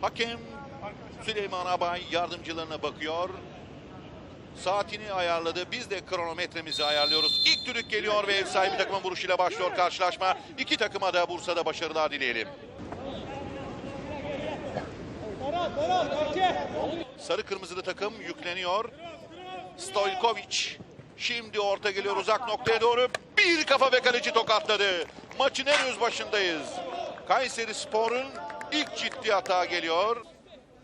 Hakem Süleyman Abay yardımcılarına bakıyor. Saatini ayarladı. Biz de kronometremizi ayarlıyoruz. İlk düdük geliyor ve ev sahibi takımın vuruşuyla başlıyor karşılaşma. İki takıma da Bursa'da başarılar dileyelim. Sarı kırmızılı takım yükleniyor. Stojkovic şimdi orta geliyor uzak noktaya doğru. Bir kafa ve kaleci tokatladı. Maçın henüz başındayız. Kayseri Spor'un ilk ciddi hata geliyor.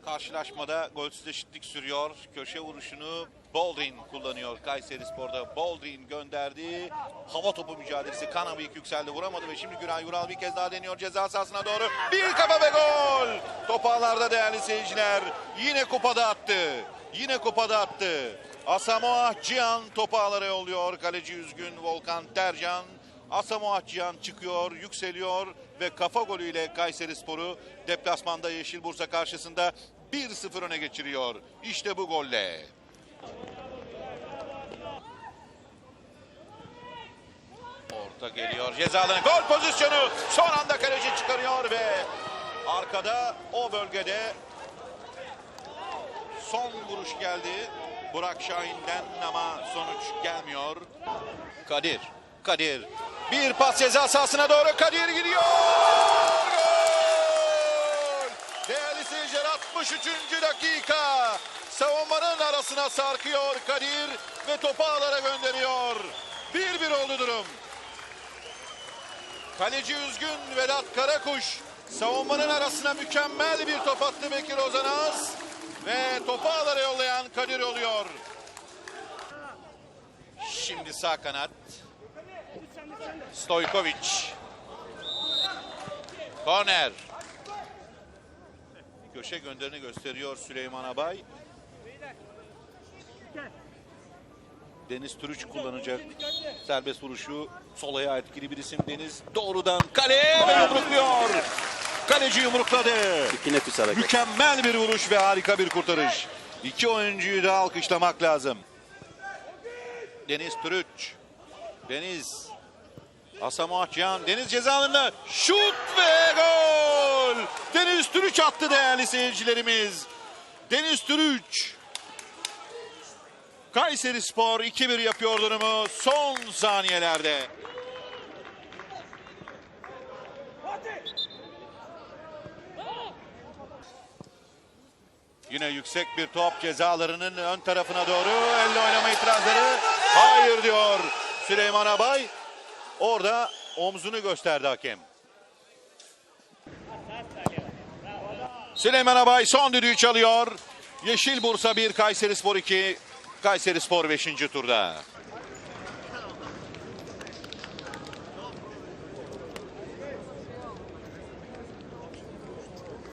Karşılaşmada golsüz eşitlik sürüyor. Köşe vuruşunu Boldrin kullanıyor. Kayseri Spor'da Boldrin gönderdi. Hava topu mücadelesi. Kanabıyık yükseldi vuramadı ve şimdi Güray Vural bir kez daha deniyor ceza sahasına doğru. Bir kafa ve gol. Top ağlarda değerli seyirciler. Yine kupada attı. Yine kupada attı. Asamoah Cihan topu ağlara yolluyor. Kaleci üzgün Volkan Tercan. Asamoah Cihan çıkıyor, yükseliyor ve kafa golüyle Kayseri Sporu deplasmanda Yeşil Bursa karşısında 1-0 öne geçiriyor. İşte bu golle. Orta geliyor. Cezaların gol pozisyonu. Son anda kaleci çıkarıyor ve arkada o bölgede son vuruş geldi. Burak Şahin'den ama sonuç gelmiyor. Kadir. Kadir. Bir pas ceza sahasına doğru Kadir gidiyor. Gol! Değerli seyirciler 63. dakika. Savunmanın arasına sarkıyor Kadir ve topu ağlara gönderiyor. 1-1 oldu durum. Kaleci üzgün Vedat Karakuş. Savunmanın arasına mükemmel bir top attı Bekir Ozanaz. Ve topu ağlara yollayan Kadir oluyor. Şimdi sağ kanat. Stojkovic. Korner. Köşe gönderini gösteriyor Süleyman Abay. Deniz Türüç kullanacak serbest vuruşu. Sol ayağı etkili bir isim Deniz. Doğrudan kaleye ve yumrukluyor. Kaleci yumrukladı. İki nefis hareket. Mükemmel bir vuruş ve harika bir kurtarış. İki oyuncuyu da alkışlamak lazım. Deniz Türüç. Deniz. Asamoah Cihan. Deniz ceza alanına şut ve gol. Deniz Türüç attı değerli seyircilerimiz. Deniz Türüç. Kayseri Spor 2-1 yapıyor durumu son saniyelerde. Yine yüksek bir top cezalarının ön tarafına doğru elle oynama itirazları. Hayır diyor Süleyman Abay. Orada omzunu gösterdi hakem. Süleyman Abay son düdüğü çalıyor. Yeşil Bursa 1, Kayseri Spor 2. Kayseri Spor 5. turda.